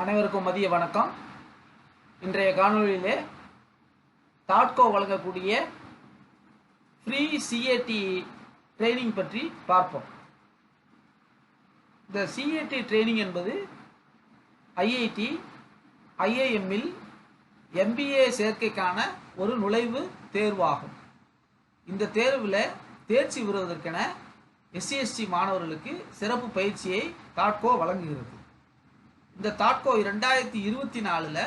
அனைவருக்கும் மதிய வணக்கம். இன்றைய காணொளியிலே தாட்கோ வழங்கக்கூடிய ஃப்ரீ சிஏடி ட்ரைனிங் பற்றி பார்ப்போம். இந்த சிஏடி ட்ரைனிங் என்பது ஐஐடி ஐஏஎம்மில் எம்பிஏ சேர்க்கைக்கான ஒரு நுழைவு தேர்வாகும். இந்த தேர்வில் தேர்ச்சி பெறுவதற்கென எஸ்சிஎஸ்டி மாணவர்களுக்கு சிறப்பு பயிற்சியை தாட்கோ வழங்குகிறது. இந்த தாட்கோ ரெண்டாயிரத்தி இருபத்தி நாலில்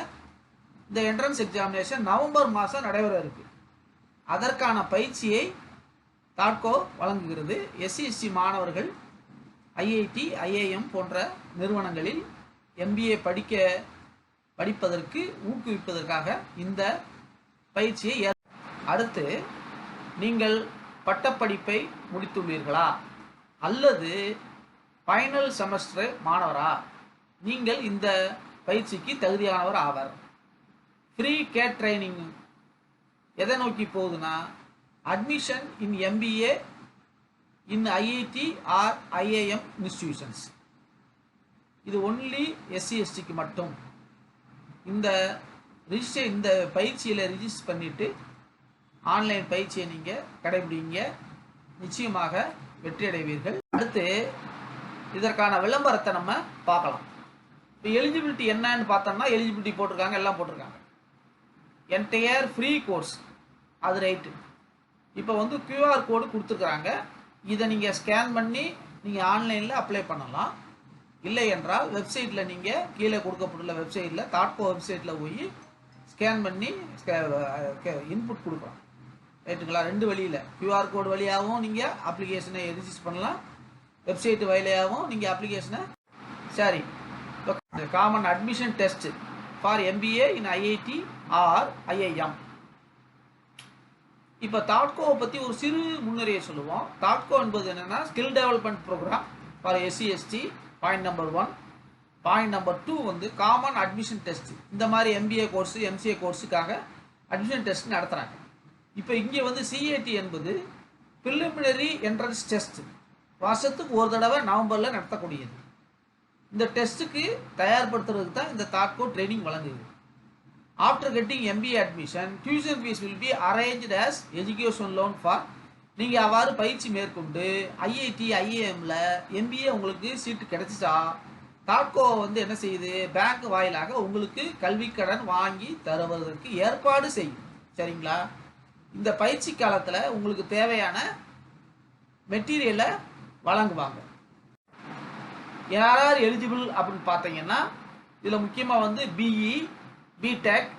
இந்த என்ட்ரன்ஸ் எக்ஸாமினேஷன் நவம்பர் மாதம் நடைபெற இருக்கு அதற்கான பயிற்சியை தாட்கோ வழங்குகிறது. எஸ்சிஎஸ்டி மாணவர்கள் ஐஐடி ஐஏஎம் போன்ற நிறுவனங்களில் எம்பிஏ படிக்க படிப்பதற்கு ஊக்குவிப்பதற்காக இந்த பயிற்சியை அடுத்து நீங்கள் பட்டப்படிப்பை முடித்துள்ளீர்களா? அல்லது ஃபைனல் செமஸ்டர் மாணவரா? நீங்கள் இந்த பயிற்சிக்கு தகுதியானவர் ஆவர். ஃப்ரீ கேட் ட்ரைனிங் எதை நோக்கி போகுதுன்னா admission in MBA in IIT or IAM institutions இது ஒன்லி எஸ்சி எஸ்டிக்கு மட்டும். இந்த ரிஜிஸ்டர் இந்த பயிற்சியில் ரிஜிஸ்டர் பண்ணிவிட்டு ஆன்லைன் பயிற்சியை நீங்கள் கடைபிடிங்க. நிச்சயமாக வெற்றி அடைவீர்கள் அடுத்து இதற்கான விளம்பரத்தை நம்ம பார்க்கலாம். இப்போ எலிஜிபிலிட்டி என்னன்னு பார்த்தோம்னா எலிஜிபிலிட்டி போட்டிருக்காங்க எல்லாம் போட்டிருக்காங்க. என்டையர் ஃப்ரீ கோர்ஸ் அது ரைட்டு இப்போ வந்து கியூஆர் கோடு கொடுத்துருக்குறாங்க. இதை நீங்கள் ஸ்கேன் பண்ணி நீங்கள் ஆன்லைனில் அப்ளை பண்ணலாம். இல்லை என்றால் வெப்சைட்டில் நீங்கள் கீழே கொடுக்கப்பட்டுள்ள வெப்சைட்டில் தாட்கோ வெப்சைட்டில் போய் ஸ்கேன் பண்ணி இன்புட் கொடுக்கலாம். ரைட்டுங்களா ரெண்டு வழியில். கியூஆர் கோடு வழியாகவும் நீங்கள் அப்ளிகேஷனை ரிஜிஸ்டர் பண்ணலாம். வெப்சைட் வழியாகவும் நீங்கள் அப்ளிகேஷனை சரி. Common admission test for MBA in IIT or IIM இப்போ தாட்கோவை பற்றி ஒரு சிறு முன்னுரையை சொல்லுவோம். தாட்கோ என்பது என்னென்னா skill development programme for SC ST point number one point number two வந்து காமன் அட்மிஷன் டெஸ்ட் இந்த மாதிரி எம்பிஏ கோர்ஸு எம்சிஏ கோர்ஸுக்காக அட்மிஷன் டெஸ்ட் நடத்துகிறாங்க இப்போ இங்கே வந்து சிஏடி என்பது ப்ரிலிமினரி என்ட்ரன்ஸ் டெஸ்ட் வருஷத்துக்கு ஒரு தடவை நவம்பரில் நடத்தக்கூடியது. இந்த டெஸ்ட்டுக்கு தயார்படுத்துறதுக்கு தான் இந்த தாக்கோ ட்ரைனிங் வழங்குது. After getting MBA admission tuition fees will be arranged as education loan for நீங்கள் அவ்வாறு பயிற்சி மேற்கொண்டு ஐஐடி ஐஏஎம்ல எம்பிஏ உங்களுக்கு சீட்டு கிடைச்சிச்சா? தாக்கோ வந்து என்ன செய்யுது? பேங்க் வாயிலாக உங்களுக்கு கல்விக்கடன் வாங்கி தருவதற்கு ஏற்பாடு செய்யும். சரிங்களா? இந்த பயிற்சி காலத்தில் உங்களுக்கு தேவையான மெட்டீரியலை வழங்குவாங்க. யார் யார் எலிஜிபிள் அப்படின்னு பார்த்தீங்கன்னா இதில் முக்கியமாக வந்து BE BTech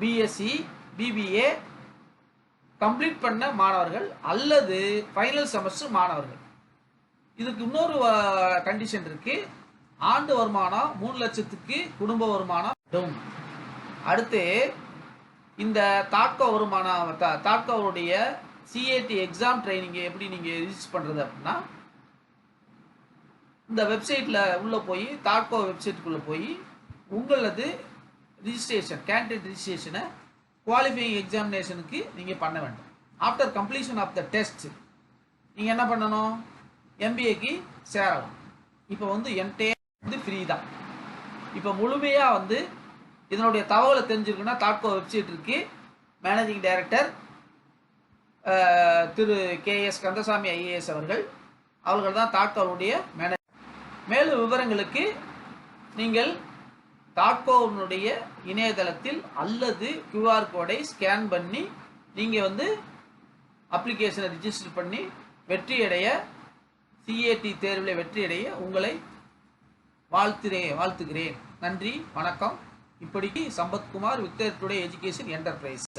BSc BBA complete பண்ண மாணவர்கள் அல்லது ஃபைனல் செமஸ்டர் மாணவர்கள். இதுக்கு இன்னொரு கண்டிஷன் இருக்கு. ஆண்டு வருமானம் மூணு லட்சத்துக்கு குடும்ப வருமானம் டவுன் அடுத்து இந்த தாட்கோ வருமானம் தா- தாட்கோவுடைய சிஏடி எக்ஸாம் ட்ரைனிங்கை எப்படி நீங்கள் ரிஜிஸ்டர் பண்ணுறது அப்படின்னா இந்த வெப்சைட்டில் உள்ளே போய் தாட்கோ வெப்சைட்டுக்குள்ளே போய் உங்களது ரிஜிஸ்ட்ரேஷன் கேண்டிடேட் ரிஜிஸ்ட்ரேஷனை குவாலிஃபைங் எக்ஸாமினேஷனுக்கு நீங்கள் பண்ண வேண்டும். After completion of the test நீங்கள் என்ன பண்ணணும்? எம்பிஏக்கு சேரலாம் இப்போ வந்து என்டே வந்து ஃப்ரீ தான். இப்போ முழுமையாக வந்து இதனுடைய தகவலை தெரிஞ்சிருக்குன்னா தாட்கோ வெப்சைட் இருக்கு. மேனேஜிங் டைரக்டர் திரு கே எஸ் கந்தசாமி ஐஏஎஸ் அவர்கள் அவர்கள் தான். தாட்கோவுடைய மேனேஜ் மேலும் விவரங்களுக்கு நீங்கள் தாக்கோனுடைய இணையதளத்தில் அல்லது கியூஆர் கோடை ஸ்கேன் பண்ணி நீங்கள் வந்து அப்ளிகேஷனை ரிஜிஸ்டர் பண்ணி வெற்றியடைய சிஏடி தேர்வில் வெற்றியடைய உங்களை வாழ்த்துறேன் வாழ்த்துகிறேன். நன்றி வணக்கம். இப்படிக்கு சம்பத்குமார் வித்தர் டுடே எஜுகேஷன் என்டர்பிரைஸ்